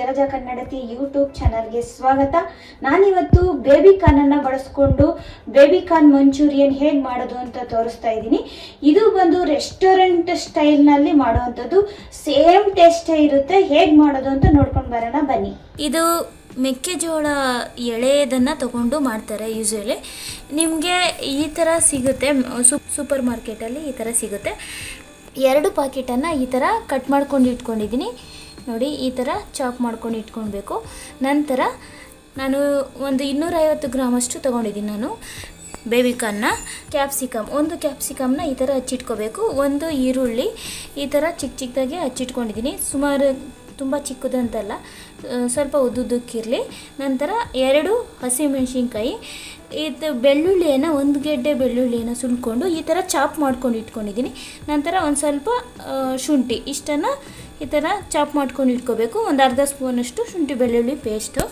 ಜಲಜ ಕನ್ನಡತಿ YouTube ಚಾನಲ್ಗೆ ಸ್ವಾಗತ. ನಾನಿವತ್ತು ಬೇಬಿ ಕಾರ್ನನ್ನು ಬಳಸ್ಕೊಂಡು ಬೇಬಿ ಕಾರ್ನ್ ಮಂಚೂರಿಯನ್ ಹೇಗೆ ಮಾಡೋದು ಅಂತ ತೋರಿಸ್ತಾ ಇದ್ದೀನಿ. ಇದು ಬಂದು ರೆಸ್ಟೋರೆಂಟ್ ಸ್ಟೈಲ್ನಲ್ಲಿ ಮಾಡುವಂಥದ್ದು. ಸೇಮ್ ಟೇಸ್ಟೇ ಇರುತ್ತೆ. ಹೇಗೆ ಮಾಡೋದು ಅಂತ ನೋಡ್ಕೊಂಡು ಬರೋಣ. ಬನ್ನಿ. ಇದು ಮೆಕ್ಕೆಜೋಳ ಎಳೆಯದನ್ನು ತಗೊಂಡು ಮಾಡ್ತಾರೆ ಯೂಶಲಿ. ನಿಮಗೆ ಈ ಥರ ಸಿಗುತ್ತೆ. ಸೂಪರ್ ಮಾರ್ಕೆಟಲ್ಲಿ ಈ ಥರ ಸಿಗುತ್ತೆ. ಎರಡು ಪಾಕೆಟನ್ನು ಈ ಥರ ಕಟ್ ಮಾಡ್ಕೊಂಡು ಇಟ್ಕೊಂಡಿದ್ದೀನಿ. ನೋಡಿ, ಈ ಥರ ಚಾಪ್ ಮಾಡ್ಕೊಂಡು ಇಟ್ಕೊಳ್ಬೇಕು. ನಂತರ ನಾನು ಒಂದು ಇನ್ನೂರೈವತ್ತು ಗ್ರಾಮಷ್ಟು ತೊಗೊಂಡಿದ್ದೀನಿ ನಾನು ಬೇಬಿಕಾನ್ನ ಕ್ಯಾಪ್ಸಿಕಮ್ ಒಂದು ಕ್ಯಾಪ್ಸಿಕಮ್ನ ಈ ಥರ ಹಚ್ಚಿಟ್ಕೋಬೇಕು ಒಂದು ಈರುಳ್ಳಿ ಈ ಥರ ಚಿಕ್ಕ ಚಿಕ್ಕದಾಗಿ ಹಚ್ಚಿಟ್ಕೊಂಡಿದ್ದೀನಿ. ಸುಮಾರು ತುಂಬ ಚಿಕ್ಕದಂತಲ್ಲ ಸ್ವಲ್ಪ ಉದ್ದುದ್ದಕ್ಕಿರಲಿ. ನಂತರ ಎರಡು ಹಸಿಮೆಣಸಿನ್ಕಾಯಿ, ಇದು ಬೆಳ್ಳುಳ್ಳಿಯನ್ನು, ಒಂದು ಗೆಡ್ಡೆ ಬೆಳ್ಳುಳ್ಳಿಯನ್ನು ಸುಲ್ಕೊಂಡು ಈ ಥರ ಚಾಪ್ ಮಾಡ್ಕೊಂಡು ಇಟ್ಕೊಂಡಿದ್ದೀನಿ. ನಂತರ ಒಂದು ಸ್ವಲ್ಪ ಶುಂಠಿ, ಇಷ್ಟನ್ನು ಈ ಥರ ಚಾಪ್ ಮಾಡ್ಕೊಂಡು ಇಟ್ಕೋಬೇಕು. ಒಂದು ಅರ್ಧ ಸ್ಪೂನಷ್ಟು ಶುಂಠಿ ಬೆಳ್ಳುಳ್ಳಿ ಪೇಸ್ಟು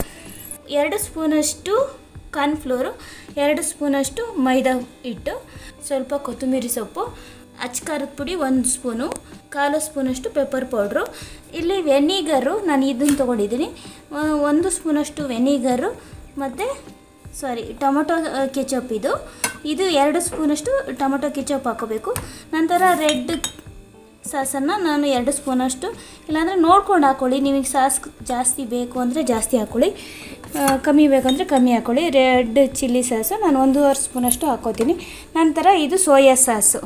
ಎರಡು ಸ್ಪೂನಷ್ಟು ಕಾರ್ನ್ಫ್ಲೋರು ಎರಡು ಸ್ಪೂನಷ್ಟು ಮೈದಾ ಹಿಟ್ಟು. ಸ್ವಲ್ಪ ಕೊತ್ತಂಬರಿ ಸೊಪ್ಪು. ಅಚ್ಕಾರದ ಪುಡಿ ಒಂದು ಸ್ಪೂನು. ಕಾಲು ಸ್ಪೂನಷ್ಟು ಪೆಪ್ಪರ್ ಪೌಡ್ರು ಇಲ್ಲಿ ವೆನಿಗರು ನಾನು ಇದನ್ನು ತೊಗೊಂಡಿದ್ದೀನಿ ಒಂದು ಸ್ಪೂನಷ್ಟು ವೆನಿಗರು ಮತ್ತು ಸಾರಿ ಟೊಮೊಟೊ ಕೆಚಪ್ ಇದು. ಇದು ಎರಡು ಸ್ಪೂನಷ್ಟು ಟೊಮೊಟೊ ಕೆಚಪ್ ಹಾಕೋಬೇಕು. ನಂತರ ರೆಡ್ ಸಾಸನ್ನು ನಾನು ಎರಡು ಸ್ಪೂನಷ್ಟು, ಇಲ್ಲಾಂದರೆ ನೋಡ್ಕೊಂಡು ಹಾಕ್ಕೊಳ್ಳಿ ನಿಮಗೆ ಸಾಸ್ ಜಾಸ್ತಿ ಬೇಕು ಅಂದರೆ ಜಾಸ್ತಿ ಹಾಕ್ಕೊಳ್ಳಿ ಕಮ್ಮಿ ಬೇಕಂದರೆ ಕಮ್ಮಿ ಹಾಕ್ಕೊಳ್ಳಿ ರೆಡ್ ಚಿಲ್ಲಿ ಸಾಸು ನಾನು ಒಂದೂವರೆ ಸ್ಪೂನಷ್ಟು ಹಾಕ್ಕೋತೀನಿ ನಂತರ ಇದು ಸೋಯಾ ಸಾಸು.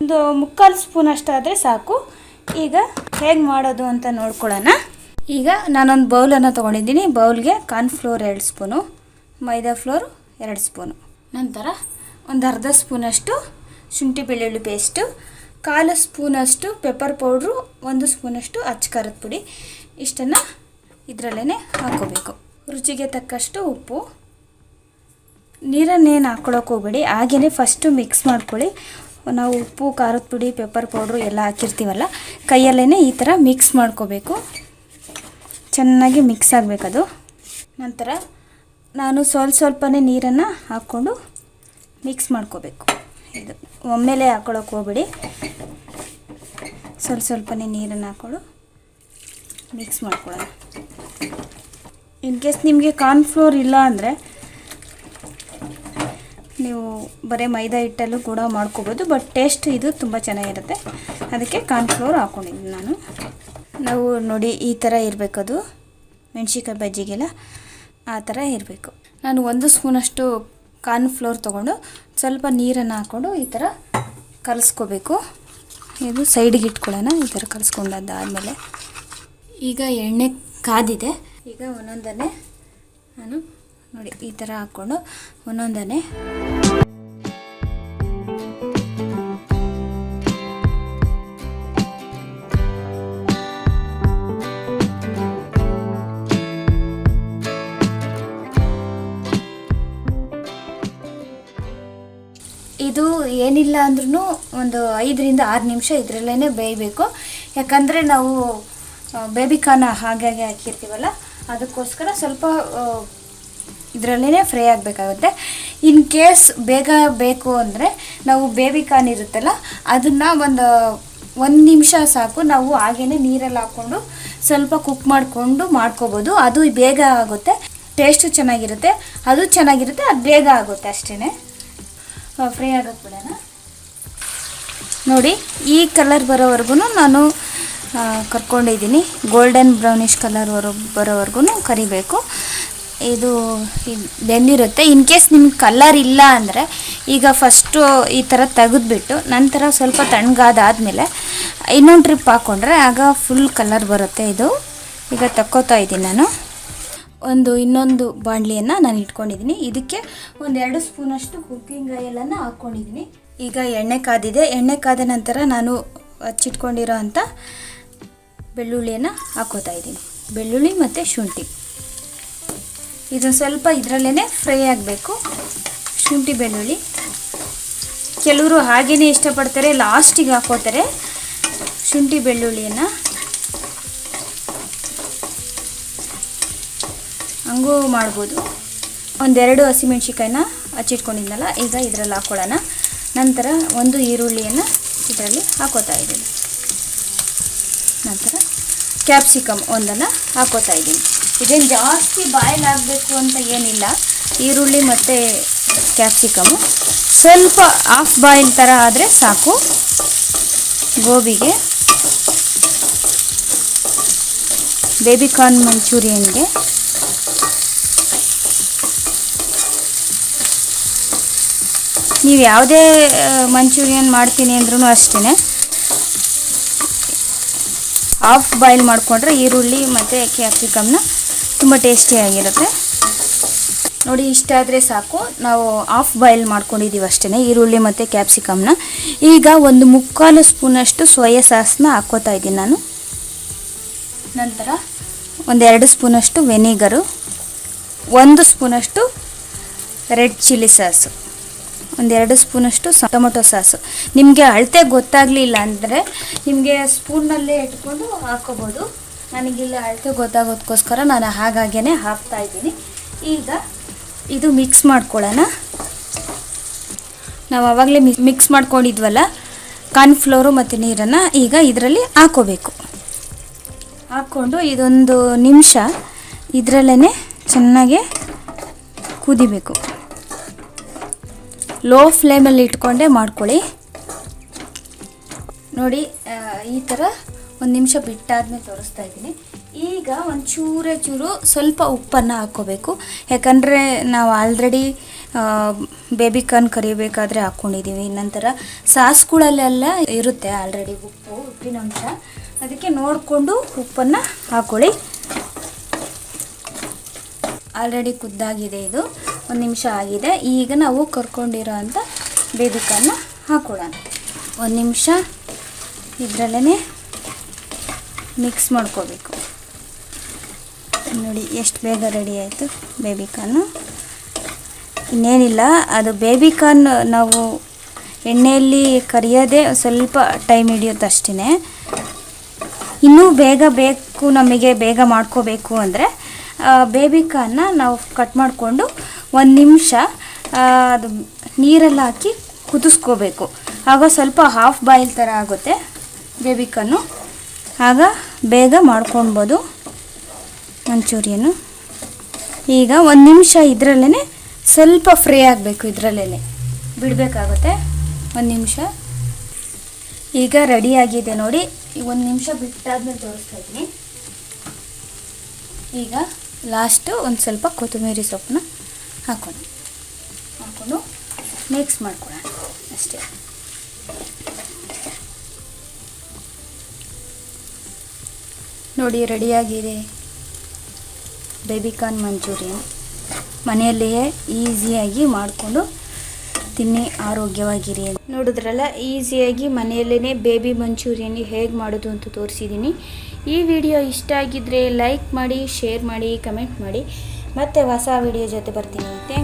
ಒಂದು ಮುಕ್ಕಾಲು ಸ್ಪೂನಷ್ಟು ಆದರೆ ಸಾಕು. ಈಗ ಹೇಗೆ ಮಾಡೋದು ಅಂತ ನೋಡ್ಕೊಳ್ಳೋಣ. ಈಗ ನಾನೊಂದು ಬೌಲನ್ನು ತೊಗೊಂಡಿದ್ದೀನಿ. ಬೌಲ್ಗೆ ಕಾರ್ನ್ಫ್ಲೋರ್ ಎರಡು ಸ್ಪೂನು, ಮೈದಾ ಫ್ಲೋರ್ ಎರಡು ಸ್ಪೂನು. ನಂತರ ಒಂದು ಅರ್ಧ ಸ್ಪೂನಷ್ಟು ಶುಂಠಿ ಬೆಳ್ಳುಳ್ಳಿ ಪೇಸ್ಟು ಕಾಲು ಸ್ಪೂನಷ್ಟು ಪೆಪ್ಪರ್ ಪೌಡ್ರು ಒಂದು ಸ್ಪೂನಷ್ಟು ಅಚ್ಕಾರದ ಪುಡಿ. ಇಷ್ಟನ್ನು ಇದರಲ್ಲೇ ಹಾಕೋಬೇಕು. ರುಚಿಗೆ ತಕ್ಕಷ್ಟು ಉಪ್ಪು. ನೀರನ್ನೇನು ಹಾಕ್ಕೊಳಕ್ಕೆ ಹೋಗಬೇಡಿ. ಹಾಗೆಯೇ ಫಸ್ಟು ಮಿಕ್ಸ್ ಮಾಡ್ಕೊಳ್ಳಿ. ನಾವು ಉಪ್ಪು, ಖಾರದ ಪುಡಿ ಪೆಪ್ಪರ್ ಪೌಡ್ರು ಎಲ್ಲ ಹಾಕಿರ್ತೀವಲ್ಲ ಕೈಯಲ್ಲೇ ಈ ಥರ ಮಿಕ್ಸ್ ಮಾಡ್ಕೋಬೇಕು. ಚೆನ್ನಾಗಿ ಮಿಕ್ಸ್ ಆಗಬೇಕದು ನಂತರ ನಾನು ಸ್ವಲ್ಪ ಸ್ವಲ್ಪನೇ ನೀರನ್ನು ಹಾಕ್ಕೊಂಡು ಮಿಕ್ಸ್ ಮಾಡ್ಕೋಬೇಕು. ಇದು ಒಮ್ಮೆಲೆ ಹಾಕ್ಕೊಳಕ್ಕೆ ಹೋಗ್ಬೇಡಿ. ಸ್ವಲ್ಪ ಸ್ವಲ್ಪನೇ ನೀರನ್ನು ಹಾಕ್ಕೊಂಡು ಮಿಕ್ಸ್ ಮಾಡ್ಕೊಳ್ಳೋಣ. ಇನ್ ಕೇಸ್ ನಿಮಗೆ ಕಾರ್ನ್ಫ್ಲೋರ್ ಇಲ್ಲ ಅಂದರೆ ನೀವು ಬರೀ ಮೈದಾ ಹಿಟ್ಟಲ್ಲೂ ಕೂಡ ಮಾಡ್ಕೋಬೋದು ಬಟ್ ಟೇಸ್ಟ್ ಇದು ತುಂಬ ಚೆನ್ನಾಗಿರುತ್ತೆ. ಅದಕ್ಕೆ ಕಾರ್ನ್ಫ್ಲೋರ್ ಹಾಕ್ಕೊಂಡಿದ್ದೀನಿ ನಾನು. ನಾವು ನೋಡಿ ಈ ಥರ ಇರಬೇಕದು. ಮೆಣಸಿಕಾಯಿ ಬಜ್ಜಿಗೆಲ್ಲ ಆ ಥರ ಇರಬೇಕು. ನಾನು ಒಂದು ಸ್ಪೂನಷ್ಟು ಕಾರ್ನ್ಫ್ಲೋರ್ ತೊಗೊಂಡು ಸ್ವಲ್ಪ ನೀರನ್ನು ಹಾಕ್ಕೊಂಡು ಈ ಥರ ಕಲಿಸ್ಕೋಬೇಕು. ಇದು ಸೈಡಿಗೆ ಇಟ್ಕೊಳ್ಳೋಣ, ಈ ಥರ ಕಲಿಸ್ಕೊಂಡಾದ್ಮೇಲೆ ಈಗ ಎಣ್ಣೆ ಕಾದಿದೆ. ಈಗ ಒಂದೊಂದನ್ನೇ ನಾನು ನೋಡಿ, ಈ ಥರ ಹಾಕ್ಕೊಂಡು ಒಂದೊಂದನ್ನೇ. ಏನಿಲ್ಲ ಅಂದ್ರೂ ಒಂದು ಐದರಿಂದ ಆರು ನಿಮಿಷ ಇದರಲ್ಲೇ ಬೇಯಬೇಕು. ಯಾಕಂದರೆ ನಾವು ಬೇಬಿ ಕಾರ್ನ ಹಾಗಾಗಿ ಹಾಕಿರ್ತೀವಲ್ಲ, ಅದಕ್ಕೋಸ್ಕರ ಸ್ವಲ್ಪ ಇದರಲ್ಲೇ ಫ್ರೈ ಆಗಬೇಕಾಗುತ್ತೆ. ಇನ್ ಕೇಸ್ ಬೇಗ ಬೇಕು ಅಂದರೆ ನಾವು ಬೇಬಿ ಕಾರ್ನ್ ಇರುತ್ತಲ್ಲ, ಅದನ್ನು ಒಂದು ಒಂದು ನಿಮಿಷ ಸಾಕು, ನಾವು ಹಾಗೇ ನೀರಲ್ಲಿ ಹಾಕ್ಕೊಂಡು ಸ್ವಲ್ಪ ಕುಕ್ ಮಾಡಿಕೊಂಡು ಮಾಡ್ಕೋಬೋದು. ಅದು ಬೇಗ ಆಗುತ್ತೆ ಟೇಸ್ಟು ಚೆನ್ನಾಗಿರುತ್ತೆ, ಅದು ಚೆನ್ನಾಗಿರುತ್ತೆ, ಅದು ಬೇಗ ಆಗುತ್ತೆ ಅಷ್ಟೇ ಫ್ರೈ ಆಗೋಕ್ಕೆ ಬಿಡೋಣ ನೋಡಿ, ಈ ಕಲರ್ ಬರೋವರೆಗೂ ನಾನು ಕರ್ಕೊಂಡಿದ್ದೀನಿ. ಗೋಲ್ಡನ್ ಬ್ರೌನಿಷ್ ಕಲರ್ ವರ ಬರೋವರೆಗೂ ಕರಿಬೇಕು. ಇದು ಇದ್ ಬೆಂದಿರುತ್ತೆ. ಇನ್ ಕೇಸ್ ನಿಮ್ಗೆ ಕಲರ್ ಇಲ್ಲ ಅಂದರೆ, ಈಗ ಫಸ್ಟು ಈ ಥರ ತೆಗೆದ್ಬಿಟ್ಟು, ನಂತರ ಸ್ವಲ್ಪ ತಣ್ಣಗಾದಾದಮೇಲೆ ಇನ್ನೊಂದು ಟ್ರಿಪ್ ಹಾಕ್ಕೊಂಡ್ರೆ ಆಗ ಫುಲ್ ಕಲರ್ ಬರುತ್ತೆ ಇದು. ಈಗ ತಕ್ಕೋತಾ ಇದ್ದೀನಿ ನಾನು. ಒಂದು ಇನ್ನೊಂದು ಬಾಣಲಿಯನ್ನು ನಾನು ಇಟ್ಕೊಂಡಿದ್ದೀನಿ. ಇದಕ್ಕೆ ಒಂದೆರಡು ಸ್ಪೂನಷ್ಟು ಕುಕ್ಕಿಂಗ್ ಆಯಿಲನ್ನು ಹಾಕ್ಕೊಂಡಿದ್ದೀನಿ ಈಗ ಎಣ್ಣೆ ಕಾದಿದೆ. ಎಣ್ಣೆ ಕಾದ ನಂತರ ನಾನು ಹಚ್ಚಿಟ್ಕೊಂಡಿರೋ ಅಂಥ ಬೆಳ್ಳುಳ್ಳಿಯನ್ನು ಹಾಕೋತಾ ಇದ್ದೀನಿ. ಬೆಳ್ಳುಳ್ಳಿ ಮತ್ತು ಶುಂಠಿ. ಇದು ಸ್ವಲ್ಪ ಇದರಲ್ಲೇ ಫ್ರೈ ಆಗಬೇಕು. ಶುಂಠಿ, ಬೆಳ್ಳುಳ್ಳಿ. ಕೆಲವರು ಹಾಗೇ ಇಷ್ಟಪಡ್ತಾರೆ, ಲಾಸ್ಟಿಗೆ ಹಾಕೋತಾರೆ. ಶುಂಠಿ, ಬೆಳ್ಳುಳ್ಳಿಯನ್ನು. ಹಂಗೂ ಮಾಡ್ಬೋದು. ಒಂದೆರಡು ಹಸಿಮೆಣ್ಸಿಕಾಯಿನ ಹಚ್ಚಿಟ್ಕೊಂಡಿದ್ನಲ್ಲ, ಈಗ ಇದರಲ್ಲಿ ಹಾಕ್ಕೊಳ್ಳೋಣ ನಂತರ ಒಂದು ಈರುಳ್ಳಿಯನ್ನು ಇದರಲ್ಲಿ ಹಾಕೋತಾ ಇದ್ದೀನಿ. ನಂತರ ಕ್ಯಾಪ್ಸಿಕಮ್ ಒಂದನ್ನು ಹಾಕೋತಾ ಇದ್ದೀನಿ. ಇದೇನು ಜಾಸ್ತಿ ಬಾಯ್ಲ್ ಆಗಬೇಕು ಅಂತ ಏನಿಲ್ಲ. ಈರುಳ್ಳಿ ಮತ್ತು ಕ್ಯಾಪ್ಸಿಕಮು ಸ್ವಲ್ಪ ಹಾಫ್ ಬಾಯ್ಲ್ ಥರ ಆದರೆ ಸಾಕು. ಗೋಬಿಗೆ ಬೇಬಿಕಾರ್ನ್ ಮಂಚೂರಿಯನ್ಗೆ ನೀವು ಯಾವುದೇ ಮಂಚೂರಿಯನ್ ಮಾಡ್ತೀನಿ ಅಂದ್ರೂ ಅಷ್ಟೇ ಹಾಫ್ ಬಾಯ್ಲ್ ಮಾಡಿಕೊಂಡ್ರೆ ಈರುಳ್ಳಿ ಮತ್ತು ಕ್ಯಾಪ್ಸಿಕಮ್ನ ತುಂಬ ಟೇಸ್ಟಿಯಾಗಿರುತ್ತೆ ನೋಡಿ, ಇಷ್ಟ ಆದರೆ ಸಾಕು. ನಾವು ಹಾಫ್ ಬಾಯ್ಲ್ ಮಾಡ್ಕೊಂಡಿದ್ದೀವಿ ಅಷ್ಟೇ ಈರುಳ್ಳಿ ಮತ್ತು ಕ್ಯಾಪ್ಸಿಕಮ್ನ ಈಗ ಒಂದು ಮುಕ್ಕಾಲು ಸ್ಪೂನಷ್ಟು ಸೋಯಾ ಸಾಸ್ನ ಹಾಕ್ಕೋತಾ ಇದ್ದೀನಿ ನಾನು. ನಂತರ ಒಂದೆರಡು ಸ್ಪೂನಷ್ಟು ವೆನಿಗರು ಒಂದು ಸ್ಪೂನಷ್ಟು ರೆಡ್ ಚಿಲ್ಲಿ ಸಾಸು ಒಂದೆರಡು ಸ್ಪೂನಷ್ಟು ಟೊಮೊಟೊ ಸಾಸು. ನಿಮಗೆ ಅಳತೆ ಗೊತ್ತಾಗಲಿಲ್ಲ ಅಂದರೆ ನಿಮಗೆ ಸ್ಪೂನಲ್ಲೇ ಇಟ್ಕೊಂಡು ಹಾಕೋಬೋದು. ನನಗಿಲ್ಲ ಅಳತೆ ಗೊತ್ತಾಗೋದಕ್ಕೋಸ್ಕರ ನಾನು ಹಾಗಾಗೇ ಹಾಕ್ತಾ ಇದ್ದೀನಿ. ಈಗ ಇದು ಮಿಕ್ಸ್ ಮಾಡ್ಕೊಳ್ಳೋಣ. ನಾವು ಆವಾಗಲೇ ಮಿಕ್ಸ್ ಮಾಡ್ಕೊಂಡಿದ್ವಲ್ಲ? ಕಾರ್ನ್ಫ್ಲೋರು ಮತ್ತು ನೀರನ್ನು ಈಗ ಇದರಲ್ಲಿ ಹಾಕೋಬೇಕು. ಹಾಕ್ಕೊಂಡು ಇದೊಂದು ನಿಮಿಷ ಇದರಲ್ಲೇ ಚೆನ್ನಾಗೆ ಕುದಿಬೇಕು. ಲೋ ಫ್ಲೇಮಲ್ಲಿ ಇಟ್ಕೊಂಡೇ ಮಾಡ್ಕೊಳ್ಳಿ. ನೋಡಿ ಈ ಥರ ಒಂದು ನಿಮಿಷ ಬಿಟ್ಟಾದ್ಮೇಲೆ ತೋರಿಸ್ತಾ ಇದ್ದೀನಿ. ಈಗ ಒಂದು ಚೂರೇ ಚೂರು ಸ್ವಲ್ಪ ಉಪ್ಪನ್ನು ಹಾಕ್ಕೋಬೇಕು. ಯಾಕಂದರೆ ನಾವು ಆಲ್ರೆಡಿ ಬೇಬಿ ಕಾರ್ನ್ ಕರಿಬೇಕಾದ್ರೆ ಹಾಕ್ಕೊಂಡಿದ್ದೀವಿ ನಂತರ ಸಾಸ್ಗಳಲ್ಲೆಲ್ಲ ಇರುತ್ತೆ ಆಲ್ರೆಡಿ ಉಪ್ಪು ಉಪ್ಪಿನಂಶ ಅದಕ್ಕೆ ನೋಡಿಕೊಂಡು ಉಪ್ಪನ್ನು ಹಾಕ್ಕೊಳ್ಳಿ ಆಲ್ರೆಡಿ ಕುದ್ದಾಗಿದೆ ಇದು. ಒಂದು ನಿಮಿಷ ಆಗಿದೆ. ಈಗ ನಾವು ಕರ್ಕೊಂಡಿರೋ ಅಂಥ ಬೇಬಿಕಾರ್ನ ಹಾಕೊಳ್ಳೋಣ. ಒಂದು ನಿಮಿಷ ಇದರಲ್ಲೇ ಮಿಕ್ಸ್ ಮಾಡ್ಕೋಬೇಕು. ನೋಡಿ ಎಷ್ಟು ಬೇಗ ರೆಡಿ ಆಯಿತು ಬೇಬಿಕಾರ್ನು ಇನ್ನೇನಿಲ್ಲ, ಅದು ಬೇಬಿಕಾರ್ನ್ ನಾವು ಎಣ್ಣೆಯಲ್ಲಿ ಕರಿಯೋದೇ ಸ್ವಲ್ಪ ಟೈಮ್ ಹಿಡಿಯುತ್ತೆ ಇನ್ನೂ ಬೇಗ ಬೇಕು, ನಮಗೆ ಬೇಗ ಮಾಡ್ಕೋಬೇಕು ಅಂದರೆ ಬೇಬಿಕಾರ್ನ ನಾವು ಕಟ್ ಮಾಡಿಕೊಂಡು ಒಂದು ನಿಮಿಷ ಅದು ನೀರೆಲ್ಲ ಹಾಕಿ ಕುದಿಸ್ಕೋಬೇಕು. ಆಗ ಸ್ವಲ್ಪ ಹಾಫ್ ಬಾಯಿಲ್ ಥರ ಆಗುತ್ತೆ ಬೇಬಿಕನ್ನು ಆಗ ಬೇಗ ಮಾಡ್ಕೊಳ್ಬೋದು ಮಂಚೂರಿಯನ್ನು. ಈಗ ಒಂದು ನಿಮಿಷ ಇದರಲ್ಲೇ ಸ್ವಲ್ಪ ಫ್ರೈ ಆಗಬೇಕು ಇದರಲ್ಲೇ ಬಿಡಬೇಕಾಗುತ್ತೆ? ಒಂದು ನಿಮಿಷ. ಈಗ ರೆಡಿಯಾಗಿದೆ ನೋಡಿ. ಒಂದು ನಿಮಿಷ ಬಿಟ್ಟಾದ್ಮೇಲೆ ತೋರಿಸ್ತಾ ಇದ್ದೀನಿ. ಈಗ ಲಾಸ್ಟು ಒಂದು ಸ್ವಲ್ಪ ಕೊತ್ತಂಬರಿ ಸೊಪ್ಪನ್ನ ಹಾಕೋಣ. ಹಾಕ್ಕೊಂಡು ಮಿಕ್ಸ್ ಮಾಡ್ಕೊಳ್ಳೋಣ ಅಷ್ಟೇ. ನೋಡಿ, ರೆಡಿಯಾಗಿದೆ. Baby corn Manchurian. ಮನೆಯಲ್ಲಿಯೇ ಈಸಿಯಾಗಿ ಮಾಡಿಕೊಂಡು ತಿನ್ನಿ, ಆರೋಗ್ಯವಾಗಿರಿ ನೋಡಿದ್ರಲ್ಲ, ಈಸಿಯಾಗಿ ಮನೆಯಲ್ಲೇ ಬೇಬಿ ಮಂಚೂರಿಯನ್ ಹೇಗೆ ಮಾಡೋದು ಅಂತ ತೋರಿಸಿದ್ದೀನಿ ಈ ವಿಡಿಯೋ ಇಷ್ಟ ಆಗಿದ್ದರೆ ಲೈಕ್ ಮಾಡಿ, ಶೇರ್ ಮಾಡಿ, ಕಮೆಂಟ್ ಮಾಡಿ. ಮತ್ತೆ ಹೊಸ ವಿಡಿಯೋ ಜೊತೆ ಬರ್ತೀನಿ. ಥ್ಯಾಂಕ್